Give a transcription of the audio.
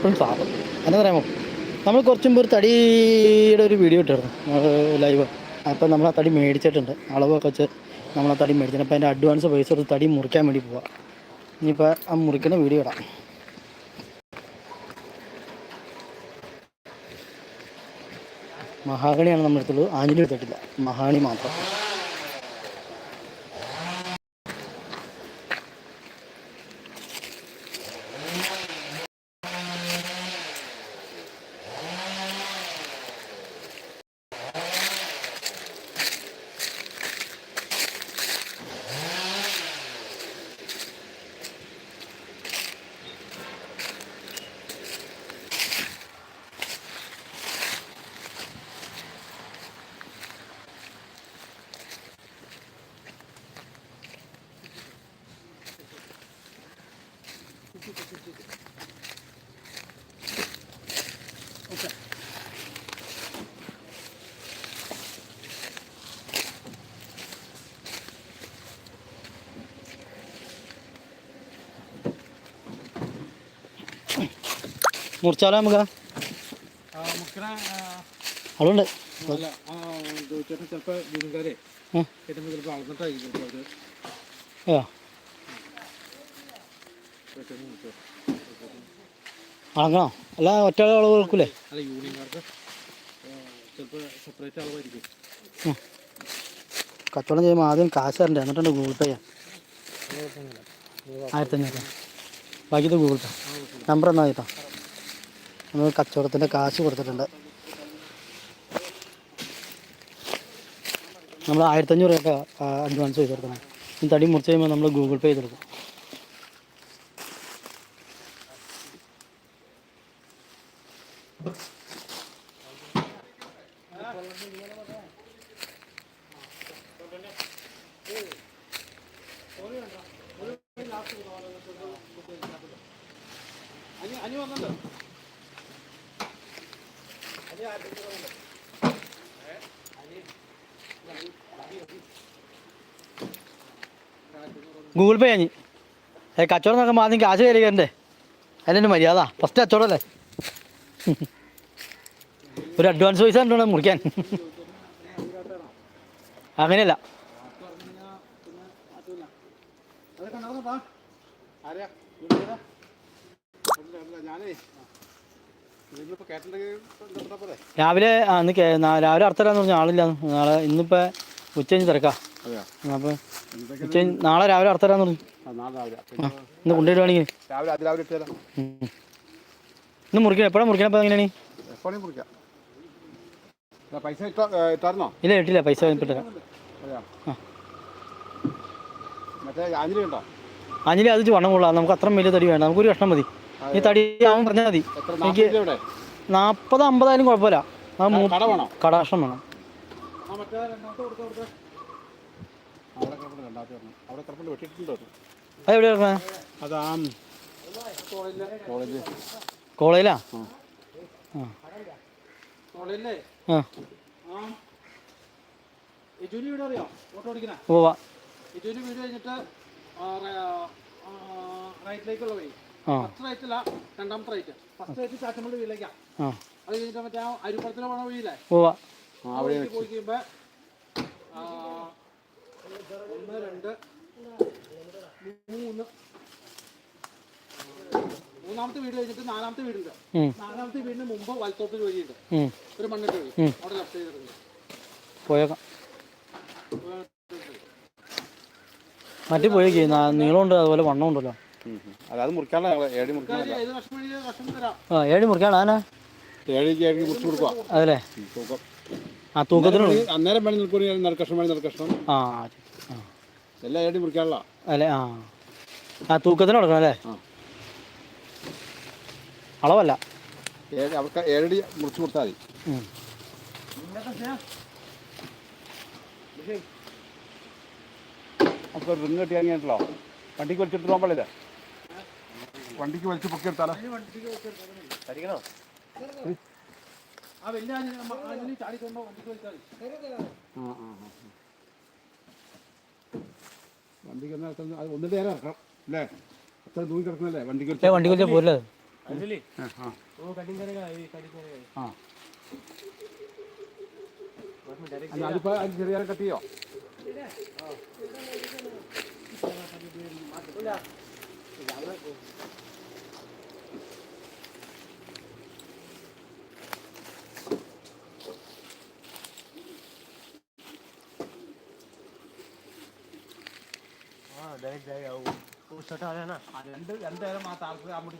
എപ്പോഴും സാധനം. എന്താ പറയാമോ നമ്മൾ കുറച്ച് മുമ്പ് ഒരു തടിയുടെ ഒരു വീഡിയോ ഇട്ടായിരുന്നു ലൈവ് അപ്പോൾ നമ്മൾ ആ തടി മേടിച്ചിട്ടുണ്ട്. അളവൊക്കെ വെച്ച് നമ്മൾ ആ തടി മേടിച്ചിട്ടുണ്ട്. അപ്പോൾ അതിന്റെ അഡ്വാൻസ് പൈസ കൊടുത്ത് തടി മുറിക്കാൻ വേണ്ടി പോവാം. ഇനിയിപ്പോൾ ആ മുറിക്കുന്ന വീഡിയോ ഇടാം. മഹാഗണിയാണ് നമ്മുടെ അടുത്തുള്ളത്. ആഞ്ഞിലി എടുത്തിട്ടില്ല. മഹാഗണി മാത്രം. മുറിച്ചാലോ നമുക്ക്? അതുകൊണ്ട് ചിലപ്പോ അളങ്ങണോ അല്ല ഒറ്റ അളവ് കൊടുക്കൂലേ അല്ല യൂണിയൻകാർക്ക് ചിലപ്പോൾ സെപ്പറേറ്റ് അളവായിരിക്കും കച്ചവടം ചെയ്യുമ്പോൾ ആദ്യം കാശ് തരണ്ടേ? എന്നിട്ടുണ്ട് ഗൂഗിൾ പേ ആയിരത്തഞ്ഞൂറ്. ബാക്കിയത് ഗൂഗിൾ പേ. നമ്പർ എന്നാ കേട്ടോ നമ്മൾ കച്ചവടത്തിന്റെ കാശ് കൊടുത്തിട്ടുണ്ട്. നമ്മൾ ആയിരത്തഞ്ഞൂറ് രൂപ അഡ്വാൻസ് ചെയ്ത് കൊടുക്കണം. തടി മുറിച്ച് കഴിയുമ്പോൾ നമ്മൾ ഗൂഗിൾ പേ ചെയ്ത് കൊടുക്കും. ഗൂഗിൾ പേ ഏ കച്ചവടം നോക്കുമ്പോൾ ആദ്യം കാശ് കയറി കയറണ്ടേ അതിന്റെ മര്യാദ. ഫസ്റ്റ് കച്ചവടം അല്ലേ? ഒരു അഡ്വാൻസ് പൈസ ഉണ്ടോ മുറിക്കാൻ. അങ്ങനെയല്ല. രാവിലെ അന്ന് രാവിലെ അർത്ഥരാന്ന് പറഞ്ഞ ആളില്ല. നാളെ ഇന്നിപ്പോ ഉച്ച തിരക്കാ. അതെയോ? ഉച്ച നാളെ രാവിലെ അർത്ഥരാന്ന് പറഞ്ഞു. ഇന്ന് കൊണ്ടുവരുവാണെങ്കിൽ രാവിലെ അതിരാവിലെ ഇട്ടുതരാം ഇന്ന് മുറിക്കണം എപ്പോഴാണ് മുറിക്കണം അപ്പോൾ എങ്ങനെയാണ് എപ്പോഴും മുറിക്കാം പൈസ ഇട്ടായിരുന്നോ ഇല്ല ഇട്ടില്ല പൈസ ആ. മറ്റേ ആഞ്ഞിലി ഉണ്ടോ? അഞ്ഞിലി അത് വണ്ണം കൊള്ളാം. നമുക്ക് അത്ര വലിയ തടി വേണ്ട. നമുക്കൊരു കഷ്ണം മതി. ഈ തടി അവൻ പറഞ്ഞാൽ മതി. എനിക്ക് നാൽപ്പത് അമ്പതായാലും കുഴപ്പമില്ല. കടാഷ്ണം വേണോ? വെട്ടിയിട്ടുണ്ടോ. അത്? കോളേജ് കോളേജിലാ? പോവാ റൈറ്റിലേക്കുള്ള വഴി. ഫസ്റ്റ് റൈറ്റില്ല രണ്ടാമത്തെ റൈറ്റ്. ഫസ്റ്റ് റൈറ്റ് ചാച്ചമ്മയുടെ വീട്ടിലേക്കാ. ആ. അത് കഴിഞ്ഞിട്ട് മറ്റേ ആ അരിപ്പുറത്തിന് പോണ വഴിയില്ലേ? പോവാ ആ വഴിക്ക് പോയി കഴിയുമ്പോ ആ, ഒന്ന് രണ്ട് മൂന്ന് മൂന്നാമത്തെ വീട് കഴിഞ്ഞിട്ട് നാലാമത്തെ വീടുണ്ട്. നാലാമത്തെ വീടിന് മുമ്പ് വലത്തോട്ട് വഴിയുണ്ട് ഒരു മണ്ണിട്ട് വഴി അവിടെ ലെഫ്റ്റ് ചെയ്തിട്ടുണ്ട് പോയേക്കാം. മറ്റു പോയി നീളമുണ്ട് അതുപോലെ വണ്ണം ഉണ്ടല്ലോ. അതായത് മുറിക്കാനുള്ള തരാം. ആ ഏടി മുറിക്കാണ് ആന? ഏഴ് ഏഴ് മുറിച്ച് കൊടുക്കുക അതല്ലേ? ആ തൂക്കത്തിനുള്ള. അന്നേരം വേണം നിൽക്കുകയാണെങ്കിൽ നെൽക്കഷ്ണം വേണം നെൽക്കഷ്ണം. ആ എല്ലാം ഏടി മുറിക്കാനുള്ള അല്ലേ? ആ. ആ തൂക്കത്തിന് കൊടുക്കണം അല്ലേ? അളവല്ല. ഏഴ് അവർക്ക് ഏഴടി മുറിച്ച് കൊടുത്താൽ മതി. അപ്പോൾ റിങ് കെട്ടി ഇറങ്ങിയിട്ടല്ലോ വണ്ടിക്ക് വലിച്ചിട്ട് പോകാൻ പാടില്ല? വണ്ടിക്ക് വലിച്ച് പൊക്കി എടുത്താലോ? വണ്ടിക്ക് എന്നാൽ അത് ഒന്നിട്ട് നേരം ഇറക്കണം അല്ലേ? അത്ര ദൂരം കിടക്കണല്ലേ? വണ്ടിക്ക് വണ്ടിക്ക് വണ്ടി വലിച്ചാൽ പോരില്ല अंजलि? हाँ वो कटिंग करेगा ये कटिंग करेगा। हाँ। डायरेक्ट आज ज़रिया कटियो डायरेक्ट जाएगा वो। ഉച്ചട്ടാണ് രണ്ട് രണ്ടേരം ആ താല്പര്യം അങ്ങോട്ട്